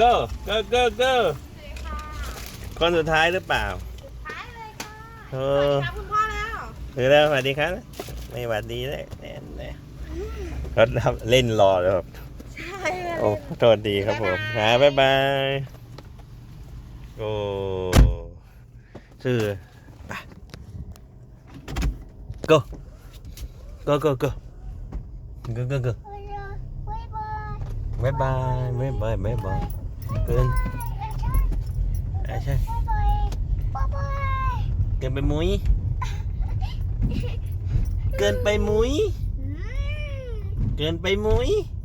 go go go go คนสุดท้ายหรือเปล่าท้ายเลยค่ะเอสวัสอดีครับคุณพ่อแล้วหรือแล้วสวัสดีครับ ไม่หวัดดีเลยแน่แน่รถรับเล่นรอเลยครับใช่เลยโอ้โทษดีครับผมหาบ๊ายบายโอ้ชื่อไป go go go go go go go บ๊ายบายบ๊ายบายบ๊ายบาย บ๊ายบายเกินอะ